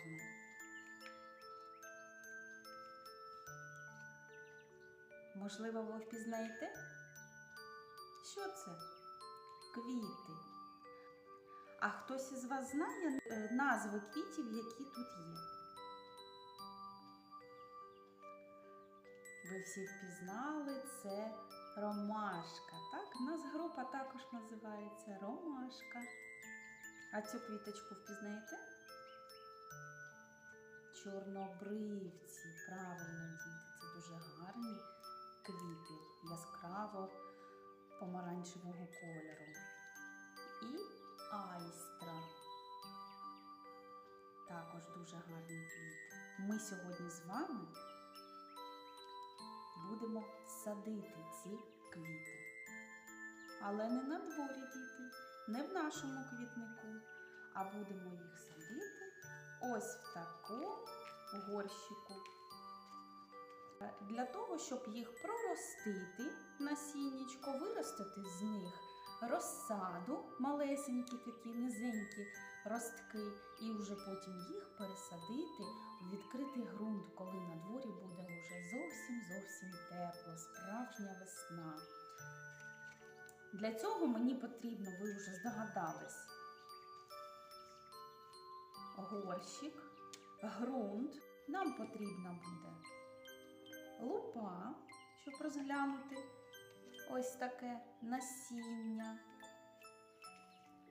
гарне. Можливо, ви впізнаєте? Що це? Квіти. А хтось із вас знає е, назви квітів, які тут є? Ви всі впізнали це ромашка. Так, у нас група також називається Ромашка. А цю квіточку впізнаєте? Чорнобривці. Правильно, діти, це дуже гарні квіти яскраво помаранчевого кольору. І айстра. Також дуже гарні квіти. Ми сьогодні з вами будемо садити ці квіти. Але не на дворі, діти, не в нашому квітнику, а будемо їх садити ось в такому горщику. Для того, щоб їх проростити насіннячко, виростити з них розсаду, малесенькі такі низенькі ростки, і вже потім їх пересадити у відкритий ґрунт, коли на дворі буде вже зовсім зовсім тепло, справжня весна. Для цього мені потрібно, ви вже здогадались, горщик, ґрунт. Нам потрібна буде лупа, щоб розглянути ось таке насіння.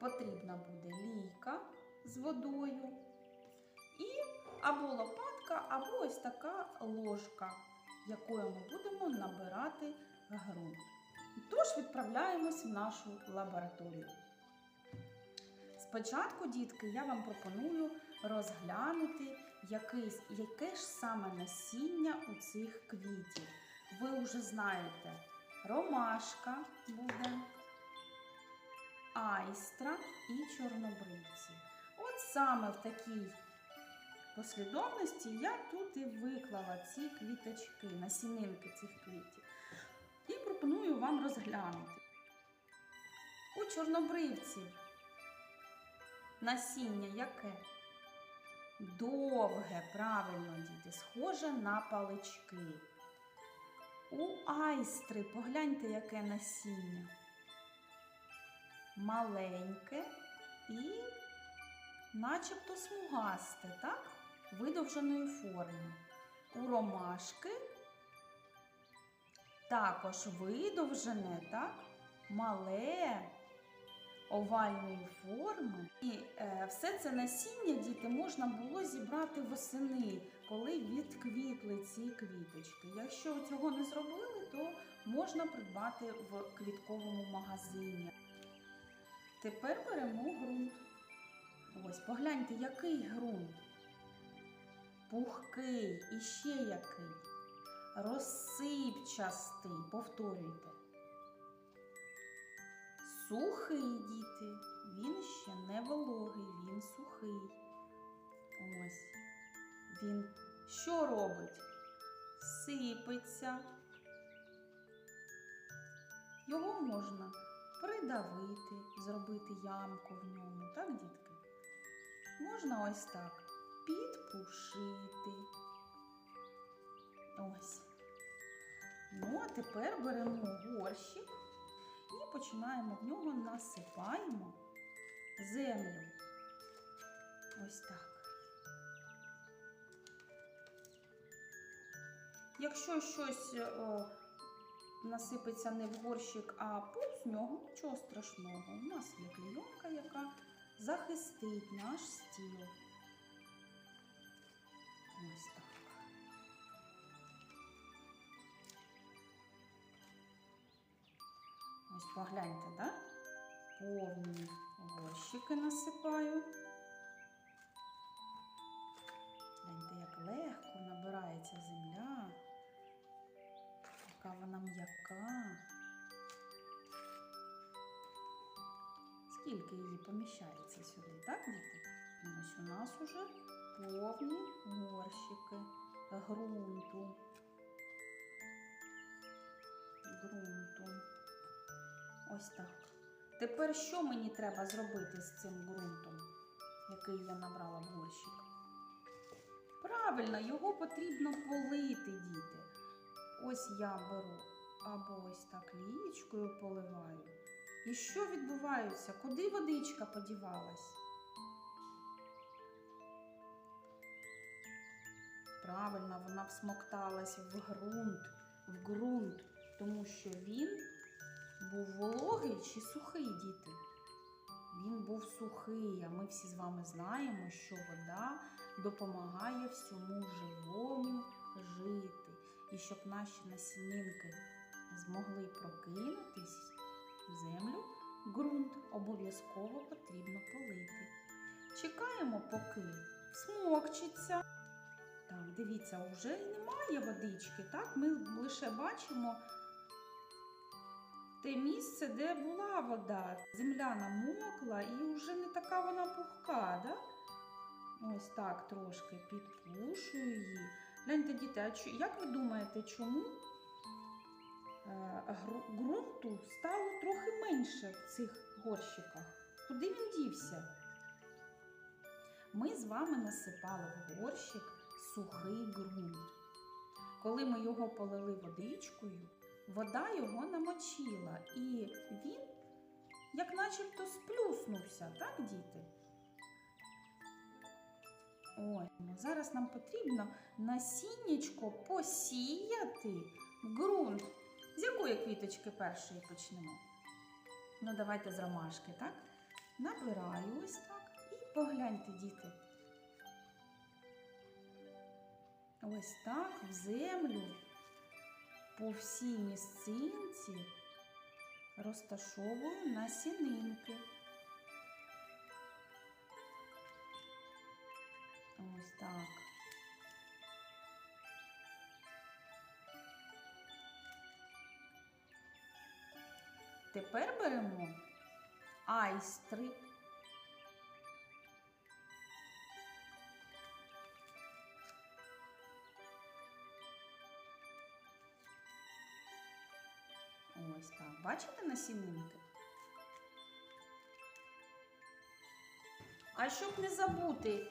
Потрібна буде лійка з водою і або лопатка, або ось така ложка, якою ми будемо набирати ґрунт. Тож відправляємось в нашу лабораторію. Спочатку, дітки, я вам пропоную розглянути якийсь, яке ж саме насіння у цих квітів. Ви вже знаєте, ромашка буде, айстра і чорнобривці. От саме в такій послідовності я тут і виклала ці квіточки, насінинки цих квітів. І пропоную вам розглянути. У чорнобривців насіння яке? Довге, правильно, діти, схоже на палички. У айстри погляньте, яке насіння. Маленьке і начебто смугасте, так? Видовженої форми. У ромашки також видовжене, так? Мале овальної форми. І е, все це насіння діти можна було зібрати восени, коли відквітли ці квіточки. Якщо цього не зробили, то можна придбати в квітковому магазині. Тепер беремо ґрунт. Ось, погляньте, який ґрунт. Пухкий і ще який. Розсипчастий, повторюйте. Сухий, діти, він ще не вологий, він сухий. Ось. Він що робить? Сипеться. Його можна придавити, зробити ямку в ньому, так, дітки? Можна ось так підпушити. Ось. Ну, а тепер беремо горщик і починаємо в нього насипаємо землю. Ось так. Якщо щось о, насипеться не в горщик, а повз нього, нічого страшного. У нас є клійонка, яка захистить наш стіл. Ось Погляньте, да? Повні горщики насипаю. Гляньте, як легко набирається земля, яка вона м'яка. Скільки її поміщається сюди, так, діти? Ось у нас уже повні горщики ґрунту. Ґрунту. Ось так. Тепер що мені треба зробити з цим ґрунтом, який я набрала в горщик? Правильно, його потрібно полити, діти. Ось я беру або ось так лієчкою поливаю. І що відбувається? Куди водичка подівалась? Правильно, вона всмокталась в ґрунт, в ґрунт, тому що він був вологий чи сухий, діти. Він був сухий, а ми всі з вами знаємо, що вода допомагає всьому живому жити. І щоб наші насінинки змогли прокинутись в землю, ґрунт обов'язково потрібно полити. Чекаємо, поки всмокчиться. Так, дивіться, вже немає водички, так? Ми лише бачимо те місце, де була вода. Земля намокла і вже не така вона пухка, да? Ось так трошки підпушую її. Гляньте, діти, а як ви думаєте, чому е, ґрунту стало трохи менше в цих горщиках? Куди він дівся? Ми з вами насипали в горщик сухий ґрунт. Коли ми його полили водичкою, вода його намочила, і він, як начебто, сплюснувся, так, діти? Ой, ну зараз нам потрібно насіннячко посіяти ґрунт. З якої квіточки першої почнемо? Ну, давайте з ромашки, так? Набираю ось так. І погляньте, діти. Ось так в землю по всій місцинці розташовую насінинки. Ось так. Тепер беремо айстри. Бачите насінинки? А щоб не забути,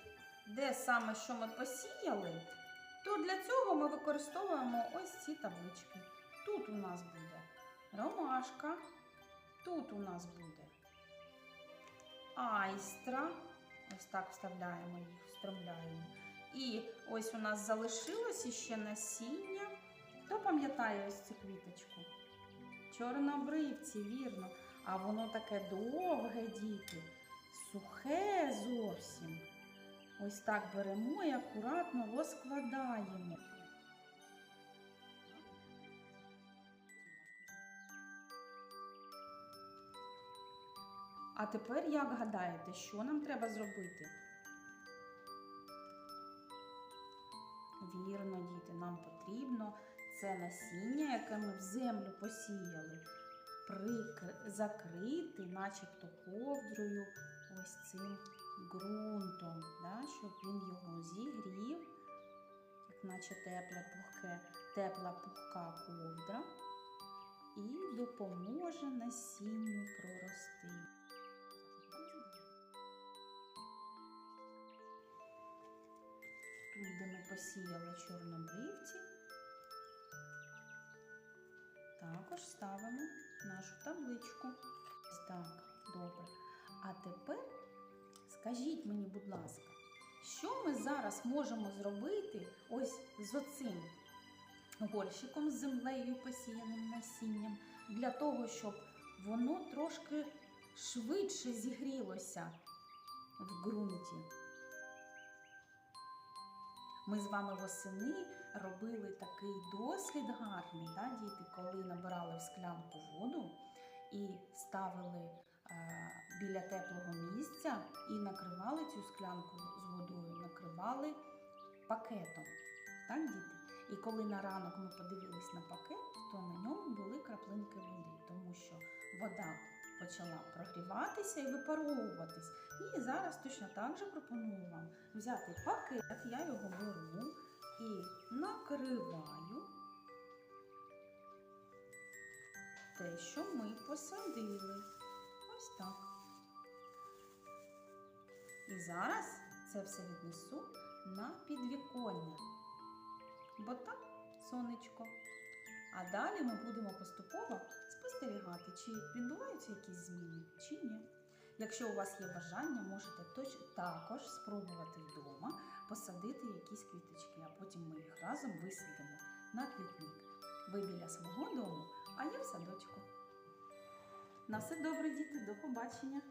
де саме що ми посіяли, то для цього ми використовуємо ось ці таблички. Тут у нас буде ромашка, тут у нас буде айстра. Ось так вставляємо їх, встромляємо. І ось у нас залишилось іще насіння. Хто пам'ятає ось цю квіточку? Чорнобривці, вірно. А воно таке довге, діти, сухе зовсім. Ось так беремо і акуратно розкладаємо. А тепер як гадаєте, що нам треба зробити? Вірно, діти, нам потрібно це насіння, яке ми в землю посіяли, закрити, начебто ковдрою, ось цим ґрунтом, да, щоб він його зігрів, як наче тепле пухке, тепла пухка ковдра, і допоможе насінню прорости. Тут, де ми посіяли чорнобривці, також ставимо нашу табличку. Так, добре. А тепер скажіть мені, будь ласка, що ми зараз можемо зробити ось з оцим горщиком з землею посіяним насінням для того, щоб воно трошки швидше зігрілося в ґрунті. Ми з вами восени робили такий дослід гарний, да, діти, коли набирали в склянку воду і ставили е, біля теплого місця і накривали цю склянку з водою, накривали пакетом. Так, діти? І коли на ранок ми подивились на пакет, то на ньому були краплинки води, тому що вода почала прогріватися і випаровуватись. І зараз точно так же пропоную вам взяти пакет, я його беру і накриваю те, що ми посадили. Ось так. І зараз це все віднесу на підвіконня. Бо там сонечко. А далі ми будемо поступово спостерігати, чи відбуваються якісь зміни, чи ні. Якщо у вас є бажання, можете також спробувати вдома посадити якісь квіточки, а потім ми їх разом висадимо на квітник. Ви біля свого дому, а я в садочку. На все добре, діти, до побачення!